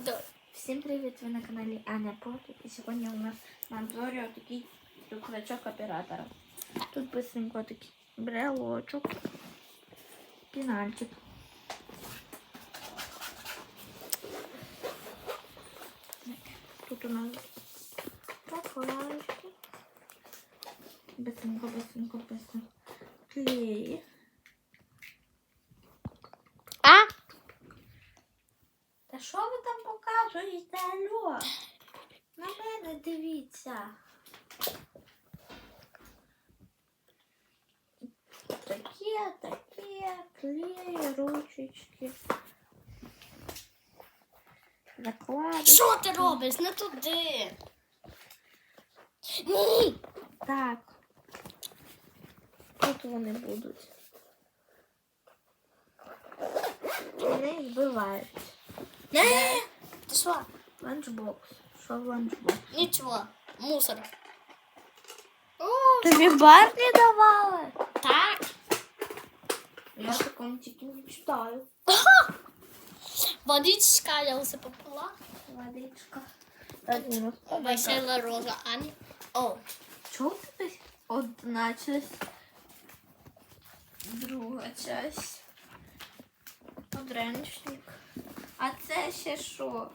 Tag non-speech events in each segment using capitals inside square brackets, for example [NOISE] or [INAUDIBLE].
Да. Всім привіт! Ви на каналі Аня Проти. І сьогодні у нас на обзорі такий рюкзачок оператора. Тут быстренько такий брелочок, пінальчик. Тут у нас прокладочки. Быстренько, быстренько, быстренько. Клеї. Там показуєте, алло? На мене дивіться. Таке, таке, клеї, ручечки. Заклади. Що ти робиш? Не туди. Ні. Так. Тут вони будуть. Вони збивають. Не. Ти що? Ланчбокс. Що в ланчбокс? Нічого. Мусор. Тобі Барні давали? Так. Я в такому тільки не читаю. Водичка я усе попила. Водичка. Ну, Весела роза Ані. О. Чого в тебе одна часть, друга часть, подренчник. А це ще що?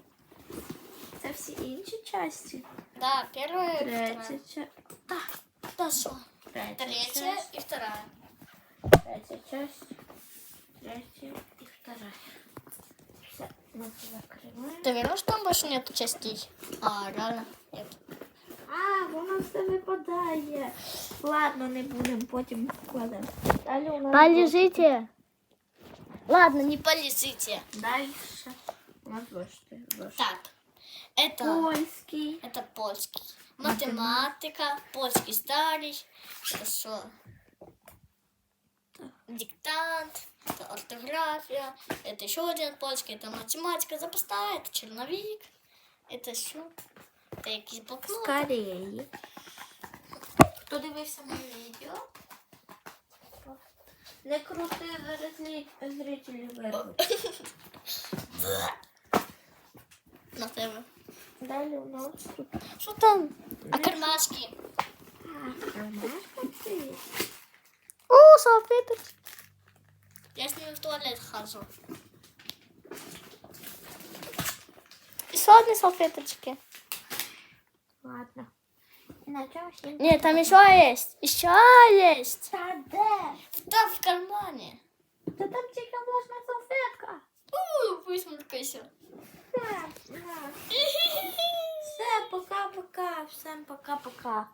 Це всі інші часті? Да, первая и Третя вторая. часть. Да что? Третя Третья часть. и вторая. Третя часть. Третя і вторая. Все, ми це закриваємо. Ты веришь, там больше нету частей? А, реально? Нет. А, воно все випадає. Ладно, не будемо, потім вкладемо. Далі у нас Полежите. Ладно, не полежите. Дальше у нас зошит. Так. Это, Польський. это польский. Математика, польский старый. Это что? Диктант, это орфография, это еще один польский, это математика запасная, это черновик, это що? Это якийсь блокнот. Скорее. Хто дивився відео? Не крути зараз зрителі вирвуть. На тебе. Далі у нас тут. Що там? А кармашки? А, кармашка. О, салфеточки. Я с ними в туалет хожу. Одни салфеточки. На чем ще? Нет, там еще есть. Еще есть. Да, да. Да, в кармане. Да там тільки можна салфетка. Ууу, высморкайся. На, на. [LAUGHS] Все, пока-пока. Всем пока-пока.